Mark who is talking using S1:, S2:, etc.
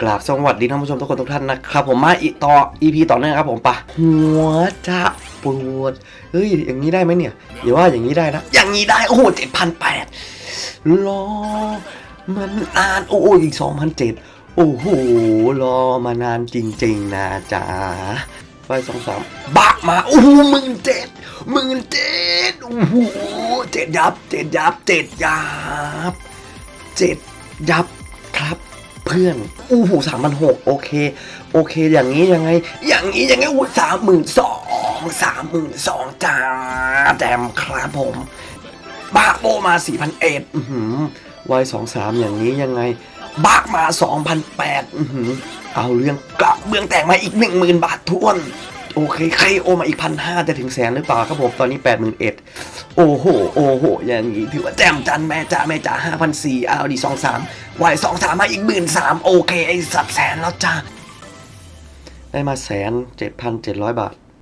S1: กราบสวัสดีท่านผู้ชมทุกคนทุกท่านนะครับผมมาอีต่อ EP ต่อเนื่องครับผมปะหัวจะปวดเฮ้ยอย่างนี้ได้ไหมเนี่ยอย่าว่าอย่างนี้ได้นะอย่างนี้ได้โอ้โหเจ็ดพันแปดรอมันนานโอ้โหอีกสองพันเจ็ดโอ้โหรอมานานจริง ๆ นะจ๊ะไปสองสามบักมาโอ้โหหมื่นเจ็ดหมื่นเจ็ดโอ้โหเจ็ดยับเจ็ดยับเจ็ดยับเจ็ดยับครับ พื่อนอู้หูสามพันหกโอเค โอเค อย่างนี้ยังไง อย่างนี้ยังไงอู้สามหมื่นสองสามหมื่นสองจ้าแจมครับผมบ้าโบมาสี่พันเอ็ดวัยสองสามอย่างนี้ยังไงบากมาสองพันแปดเอาเรื่องกระเบื้องแตกมาอีกหนึ่งหมื่นบาททวนโอเคใครโอมาอีกพันห้าจะถึงแสนหรือเปล่าครับผมตอนนี้แปดหมื่นเอ็ด โอ้โห โอ้โห อย่างนี้ถือว่าแจ่มจันแม่จ๋าแม่จ๋าห้าพันสี่เอาดีสองสามวายสองสามมาอีกหมื่นสามโอเค ไอ้สับแสนแล้วจ้าได้มาแสนเจ็ดพันเจ็ดร้อยบาท